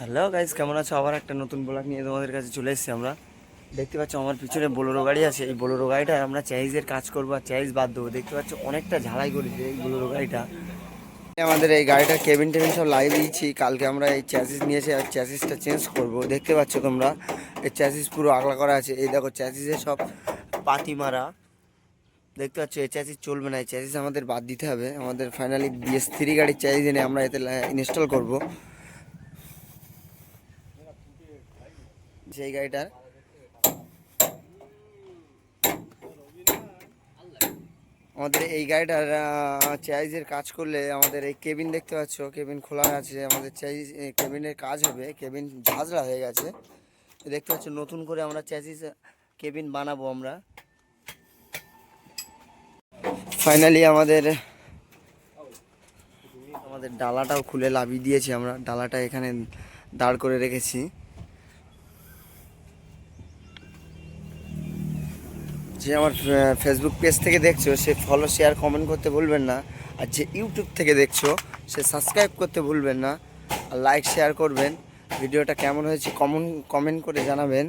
Hello guys কেমন আছো? আবার একটা নতুন ব্লগ নিয়ে তোমাদের কাছে চলে এসেছি আমরা। দেখতে পাচ্ছ আমার পিছনে বোলোরো গাড়ি আছে। এই বোলোরো গাড়িটা আমরা চ্যাইজের কাজ করব আর চ্যাইজ বাদ দেবো। দেখতে পাচ্ছ অনেকটা ঝালাই করেছে এই বোলোরো গাড়িটা। আমাদের এই গাড়িটা কেবিন টেবিন সব লাগিয়ে দিয়েছি। কালকে আমরা এই চ্যাসিস নিয়েছি আর চ্যাসিসটা চেঞ্জ করব। দেখতে পাচ্ছ তোমরা, এই চ্যাসিস পুরো আগলা করা আছে। এই দেখো চ্যাসিসে সব পাতি মারা। দেখতে পাচ্ছ এই চ্যাসিস চলবে না। এই চ্যাসিস আমাদের বাদ দিতে হবে। আমাদের ফাইনালি বিএস থ্রি গাড়ির চ্যাসিস এনে আমরা এতে ইনস্টল করব। সেই গাড়িটার। আমাদের এই গাড়িটার চাইজের কাজ করলে আমাদের এই কেবিন দেখতে পাচ্ছ, কেবিন খোলা আছে, আমাদের চাইজ কেবিনের কাজ হবে, কেবিন ঝাঁঝরা হয়ে গেছে। দেখতে পাচ্ছ, নতুন করে আমরা চ্যাসিস কেবিন বানাবো আমরা। ফাইনালি আমাদের আমাদের ডালাটাও খুলে লাভিয়ে দিয়েছি আমরা। ডালাটা এখানে দাঁড় করে রেখেছি। যে আমার ফেসবুক পেজ থেকে দেখছ, সে ফলো শেয়ার কমেন্ট করতে ভুলবেন না। আর যে ইউটিউব থেকে দেখছ, সে সাবস্ক্রাইব করতে ভুলবেন না। আর লাইক শেয়ার করবেন। ভিডিওটা কেমন হয়েছে কমন কমেন্ট করে জানাবেন।